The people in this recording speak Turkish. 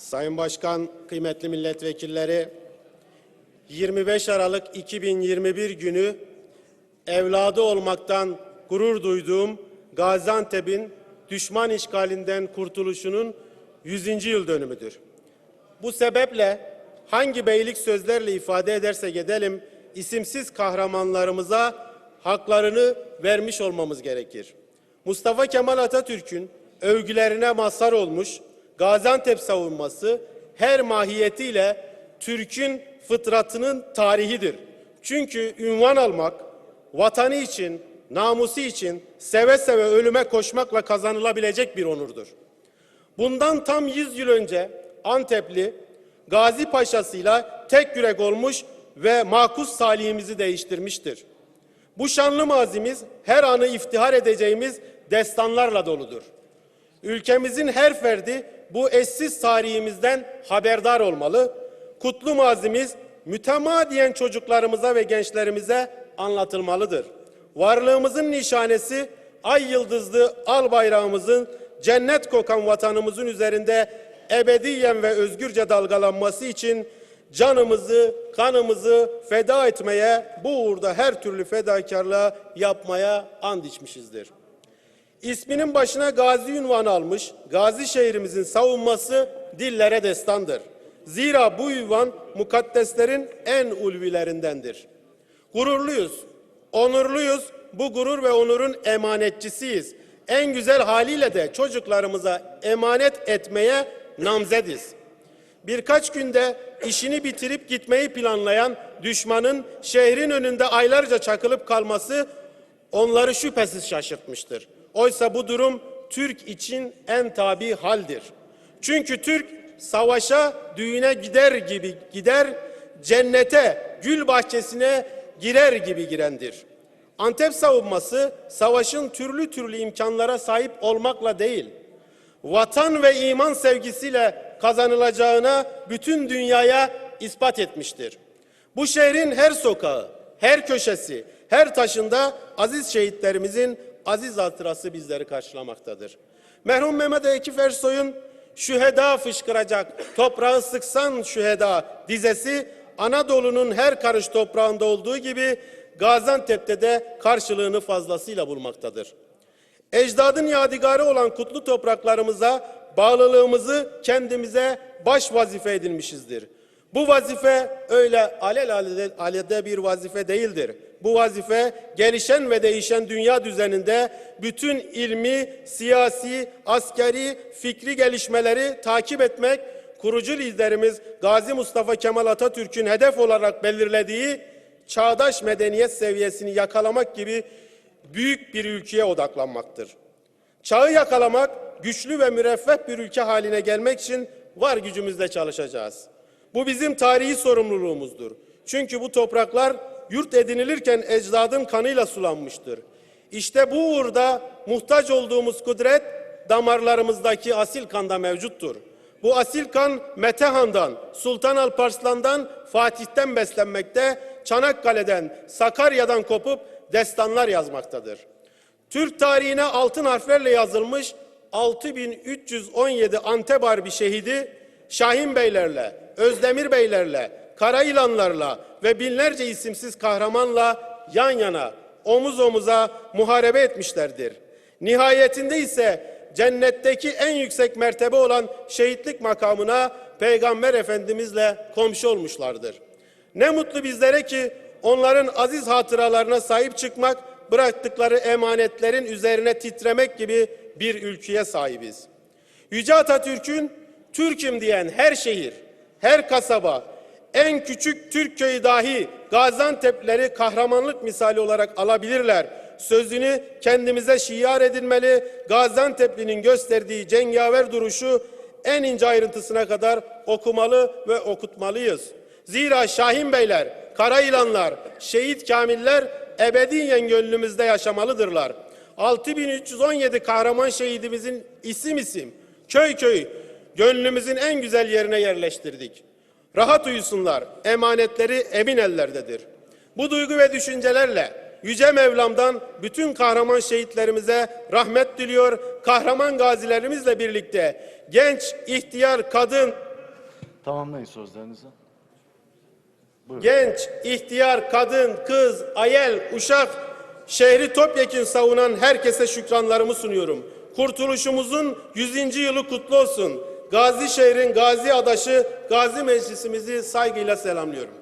Sayın Başkan, kıymetli milletvekilleri, 25 Aralık 2021 günü evladı olmaktan gurur duyduğum Gaziantep'in düşman işgalinden kurtuluşunun 100. yıl dönümüdür. Bu sebeple hangi beylik sözlerle ifade edersek edelim, isimsiz kahramanlarımıza haklarını vermiş olmamız gerekir. Mustafa Kemal Atatürk'ün övgülerine mazhar olmuş Gaziantep savunması her mahiyetiyle Türk'ün fıtratının tarihidir. Çünkü ünvan almak, vatanı için, namusu için seve seve ölüme koşmakla kazanılabilecek bir onurdur. Bundan tam 100 yıl önce Antepli Gazi Paşa'sıyla tek yürek olmuş ve makus salihimizi değiştirmiştir. Bu şanlı mazimiz her anı iftihar edeceğimiz destanlarla doludur. Ülkemizin her ferdi bu eşsiz tarihimizden haberdar olmalı. Kutlu mazimiz mütemadiyen çocuklarımıza ve gençlerimize anlatılmalıdır. Varlığımızın nişanesi ay yıldızlı al bayrağımızın cennet kokan vatanımızın üzerinde ebediyen ve özgürce dalgalanması için canımızı, kanımızı feda etmeye, bu uğurda her türlü fedakarlığa yapmaya and içmişizdir. İsminin başına gazi ünvanı almış, gazi şehrimizin savunması dillere destandır. Zira bu ünvan mukaddeslerin en ulvilerindendir. Gururluyuz, onurluyuz, bu gurur ve onurun emanetçisiyiz. En güzel haliyle de çocuklarımıza emanet etmeye namzediz. Birkaç günde işini bitirip gitmeyi planlayan düşmanın şehrin önünde aylarca çakılıp kalması onları şüphesiz şaşırtmıştır. Oysa bu durum Türk için en tabi haldir. Çünkü Türk savaşa, düğüne gider gibi gider, cennete, gül bahçesine girer gibi girendir. Antep savunması savaşın türlü türlü imkanlara sahip olmakla değil, vatan ve iman sevgisiyle kazanılacağına bütün dünyaya ispat etmiştir. Bu şehrin her sokağı, her köşesi, her taşında aziz şehitlerimizin aziz hatırası bizleri karşılamaktadır. Merhum Mehmet Akif Ersoy'un şüheda fışkıracak, toprağı sıksan şüheda dizesi Anadolu'nun her karış toprağında olduğu gibi Gaziantep'te de karşılığını fazlasıyla bulmaktadır. Ecdadın yadigarı olan kutlu topraklarımıza bağlılığımızı kendimize baş vazife edinmişizdir. Bu vazife öyle alelade alede bir vazife değildir. Bu vazife gelişen ve değişen dünya düzeninde bütün ilmi, siyasi, askeri, fikri gelişmeleri takip etmek, kurucu liderimiz Gazi Mustafa Kemal Atatürk'ün hedef olarak belirlediği çağdaş medeniyet seviyesini yakalamak gibi büyük bir ülkeye odaklanmaktır. Çağı yakalamak, güçlü ve müreffeh bir ülke haline gelmek için var gücümüzle çalışacağız. Bu bizim tarihi sorumluluğumuzdur. Çünkü bu topraklar yurt edinilirken ecdadın kanıyla sulanmıştır. İşte bu uğurda muhtaç olduğumuz kudret damarlarımızdaki asil kanda mevcuttur. Bu asil kan Metehan'dan, Sultan Alparslan'dan, Fatih'ten beslenmekte, Çanakkale'den, Sakarya'dan kopup destanlar yazmaktadır. Türk tarihine altın harflerle yazılmış 6317 Antep Harbi şehidi Şahin Beylerle, Özdemir Beylerle, Karayılanlarla ve binlerce isimsiz kahramanla yan yana, omuz omuza muharebe etmişlerdir. Nihayetinde ise cennetteki en yüksek mertebe olan şehitlik makamına Peygamber Efendimizle komşu olmuşlardır. Ne mutlu bizlere ki onların aziz hatıralarına sahip çıkmak, bıraktıkları emanetlerin üzerine titremek gibi bir ülkeye sahibiz. Yüce Atatürk'ün Türk'üm diyen her şehir, her kasaba, en küçük Türk köyü dahi Gaziantep'leri kahramanlık misali olarak alabilirler. Sözünü kendimize şiar edinmeli, Gaziantep'linin gösterdiği cengaver duruşu en ince ayrıntısına kadar okumalı ve okutmalıyız. Zira Şahin Beyler, Karayılanlar, Şehit Kamiller ebediyen gönlümüzde yaşamalıdırlar. 6317 kahraman şehidimizin isim isim, köy köy gönlümüzün en güzel yerine yerleştirdik. Rahat uyusunlar, emanetleri emin ellerdedir. Bu duygu ve düşüncelerle Yüce Mevlam'dan bütün kahraman şehitlerimize rahmet diliyor. Kahraman gazilerimizle birlikte genç, ihtiyar, kadın, Tamamlayın sözlerinizi. Genç, ihtiyar, kadın, kız, ayel, uşak, şehri topyekun savunan herkese şükranlarımı sunuyorum. Kurtuluşumuzun 100. yılı kutlu olsun. Gazi şehrin gazi adaşı, gazi meclisimizi saygıyla selamlıyorum.